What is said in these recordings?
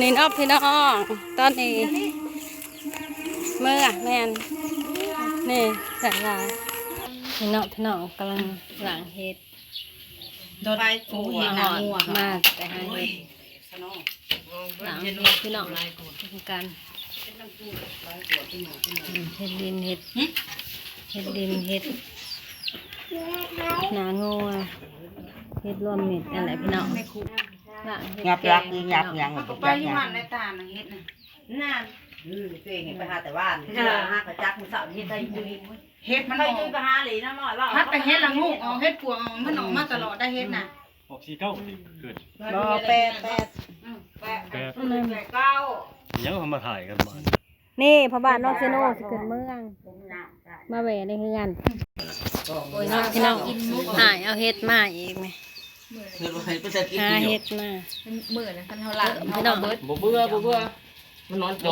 นี่นาะพี่น้องตอนนี้เมื่อแม่นนี่ใส่ลายนี่เนาะพี่น้องกำลังหลังเฮ็ดโดนไปปูหัหวอหดอดมากแต่หาเฮ็ดหลังเฮ็ดพี่น้องกันอืมเฮ็ดดินเฮ็ดเฮ็ดดินเฮ็ดหนางัวเฮ็ดรวมเม็ดนั่นแหละพี่น้อง งเฮ็ดยับแกยักงยิงยับยังเอาไปอยู่หันในตาหนังเฮ็ดน่ะนั่นอือตัวเองไปหาแต่ว่านหากระจักมือเสาร์ที่ได้ยุยเฮ็ดมันไปออยุยกไปหาหลีน้ำหน่อยว่าพัดแต่เฮ็ดละงูออกเฮ็ดปวงออกมันออกมาตลอดได้เฮ็ดน่ะออกสี่เก้าเกิดบ่แปดแปดอืมแปะแปดแปะเก้ายังเอามาถ่ายกันบ้านนี่พระบาทนอกเซโนสิเกิดเมือง มาแหวในเฮือนโอ้ยน้องพี่น้องหายเอาเฮ็ดมาอีกไหม เงินไปจะกินหาเฮ็ดมามื้อน่ะคันเฮาล้างพี่น้องบ่เบื่อบ่เบื่อมันนอนโจ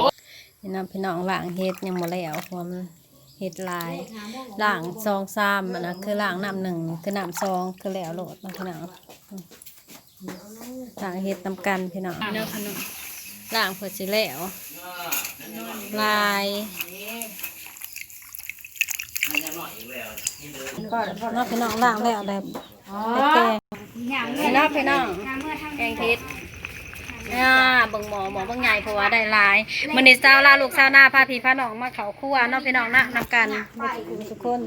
พี่น้องพี่น้องล้างเฮ็ดยังบ่แล้วเพราะมันเฮ็ดหลายล้างซองซ้ำอันนะคือล้างน้ำหนึ่งคือน้ำซองคือแล้วโหลดเนาะพี่น้องล้างเฮ็ดนำกันพี่น้องพี่น้องพี่น้องล้างเพื่อสิแล้วลายเนาะพี่น้องล้างแล้วแบบแกง พี่น้องพี่น้องแกงเฮ็ดอ่าบิ่งหมอหมอบิ่งใหญ่เพราะว่าได้หลายมื้อนี้เช้าลาลูกเช้าหน้าพาพี่พาน้องมาเขาครัวเนาะพี่น้องนะนำกันทุกคน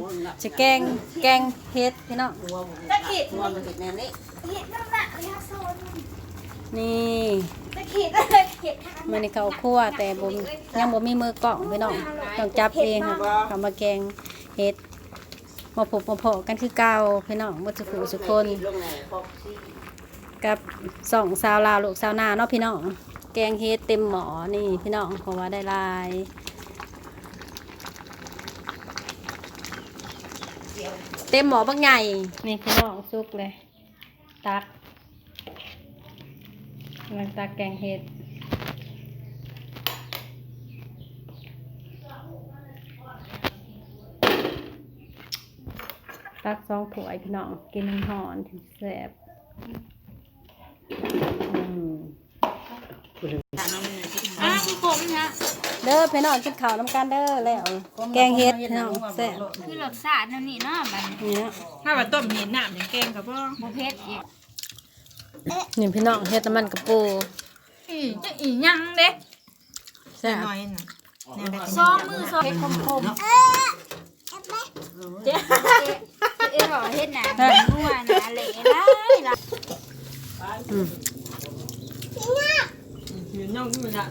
จะแกงแกงเฮ็ดพี่น้องตะขิดมันเป็นแนวนี้นี่ตะขีดเลยเห็ดทางมื้อนี้เขาครัวแต่บมยังบ่มีมือกล้องพี่น้องต้องจับเองค่ะเขามาแกงเฮ็ด มาพบมาพอกันคือเก่าพี่น้องบ่สุขสุคนกับสองสาวลาวลูกสาวนาเนาะพี่น้องแกงเฮ็ดเต็มหมอนี่พี่น้องเพราะว่าได้ลายเต็มหมอบักใหญ่นี่พี่น้องซุกเลย ตักกำลังตักแกงเฮ็ด ตักสองถ้วยพี่น้องกินน้ำหอนถึงแซ่บอืมอ้าวผมฮะเด้อพี่น้องกินข้าวน้ำกันเด้อแล้ว แกงเฮ็ดพี่น้องแซ่บคือรสชาตินั่นนี่เนาะมันนี่นะถ้าว่าต้มเห็ดน้ำนี่แกงก็บ่บ่เผ็ดอีกนี่พี่น้องเฮ็ดน้ำมันกระปูอีจะอีหยังเด้แซ่บน้อยน่ะแนวได้ซองมือซองเผ็ดคมๆเอ๊ะ เอ๊ะเอ๊ะบอกเฮ็ดหนาหัวหนาเหล่หลายหลายอืมอยู่น้องนี่ล่ะ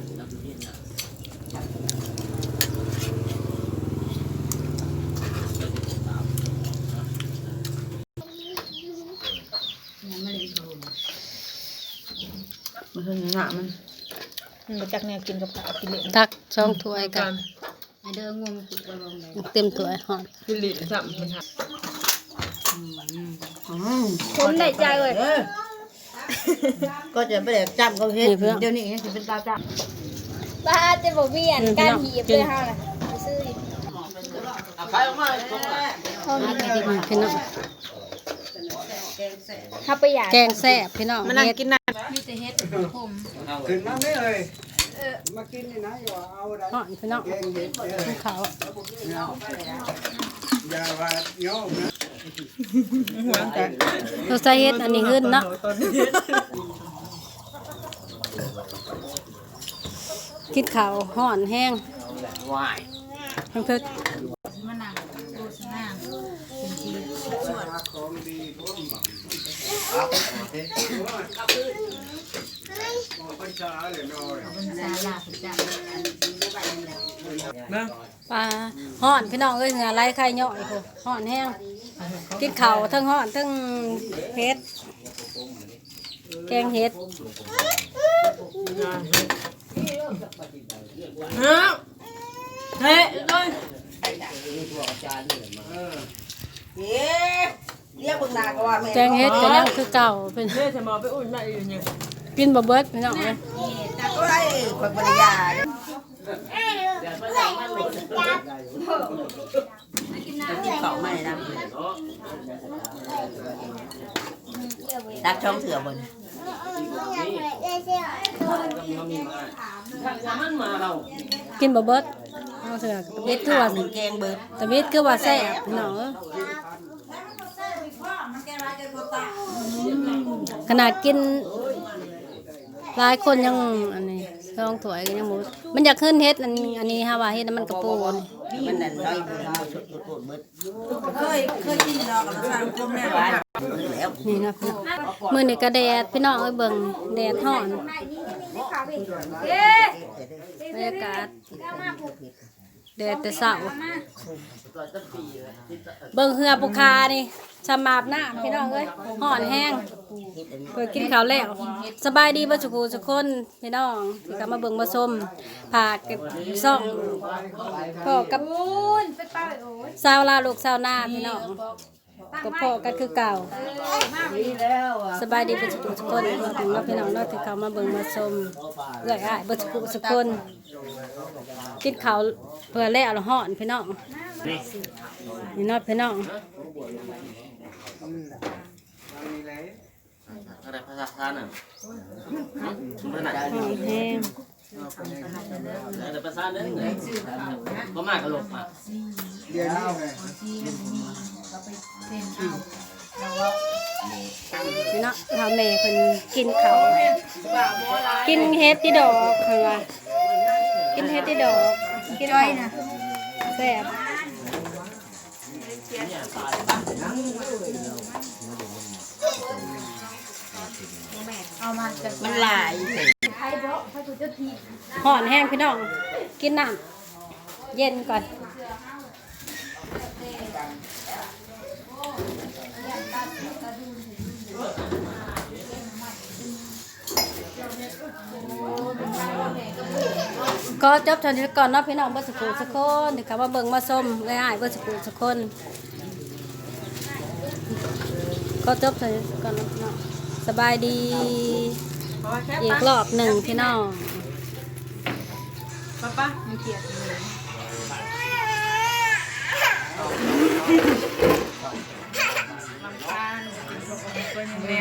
มันคือหน้ามันมันบ่จักแนวกินกับข้าวกินเล่นตักสองถ้วยกันไอเด้องมกินบ่ลงได้เต็มถ้วยหอม กินเล่นซ้ํมันหา คนได้ใจเว้ยก็จะไปแดกจำก็เฮ็ดเดี๋ยวนี้สิเป็นตาจำบ้าจะบ่เวียนการหีบเลยฮาน่ะไปซื้อดิำใครออกมาตรงนั้นเฮานี่อืมพี่น้องเฮาไปอยากแกงแซ่บพี่น้องมานั่งกินน้ำมีแต่เฮ็ดคมขึ้นมาไม่เลยมากินนี่นะอย่าเอาไรหอนพี่น้องแกงเห็ดเข้าวอย่าว่าโยมนะ เราใส่เฮ็ดอันนี้ขึ้นเนาะกินข้าวห่อนแห้งวายเพิ่งเพิ่งมะนาวโฆษณาเป็นทีของดีของพระชาเลยน้อยเป็นศาลาประจำปลาห่อนพี่น้องเอ้ยเหงื่อไหลไข่ย่อยพุ่นห่อนแห้ง กินข้าวทั้งห่อนทั้งเฮ็ด แกงเฮ็ดเฮ้ยเฮ้ยเลยเอ๊ะเรียกเบิ่งหนาก็ว่าแม่แกงเฮ็ดก็ยังคือเก่าเป็นเฮ้ยจะมาไปอุ่นมาอยู่เนี่ยกินบ่เบิดพี่น้องเอ้ยจักก็ได้คนบริยา กินข้าวไม่นะตักช่องเถื่อบนกินบ่เบิดเอาเถอะตะเบ็ดคือว่าแกงเบิดตะเบ็ดคือว่าแซ่บพี่น้องเอ้ยขนาดกินหลายคนยังอันนี้ ลองถวยกันยังหมดมันอยากขึ้นเฮ็ดอันนี้อันนี้ฮะว่าเฮ็ดน้ำมันกระปูนมันนั่นร้อยเบิดชุดชุดเบิดเคยเคยกินดอกกับทางกลมแม่หวานแล้วนี่นะพี่น้องมื้อนี้ก็แดดพี่น้องเอ้ยเบิ่งแดดร้อนบรรยากาศ แดดแต่เช้าเบิ่งเหือปูคานี่สมาบน้ำพี่น้องเอ้ยร้อนแห้งเปิดกินข้าวแล้ว สบายดีบ่สุกูสุกคนพี่น้องที่กลับมาเบิ่งมาชมผากเก็บซ่องพ่อกับสาวลาวลูกสาวนาพี่น้องกับพ่อกันคือเก่าสบายดีบ่สุกูสุกคนว่าถึงว่าพี่น้องเนาะที่เขามาเบิ่งมาชมเอื้อยอ้ายบ่สุกูสุกคน กินข้าวเพื่อแล้วละฮ้อนพี่น้องนี่เนาะพี่น้องอะไรภาษาทานอะมันไหนฮ้อนแห้งแต่ภาษาเด้อเขามากกระโหลกอะเดี๋ยวนี้ไงนี่เนาะพ่อแม่เพิ่นกินข้าวกินเฮ็ดที่ดอกเพิ่นว่า กินเฮ็ดที่ดอกกินจ้อยนะแซ่บมันหลายห่อนแห้งพี่น้อง กินน้ำเย็นก่อน ก็จบเทันทีก่อนเนาะพี่น้องเบิร์สกูสักคนถึคะว่าเบิ่งมาส้มง่ายเบิร์สกูสกคน ก็จบเทันทีก่อนน้องสบายดี อีกรอบหนึ่งพี่น้องป้าป้ามีเกียรติแม่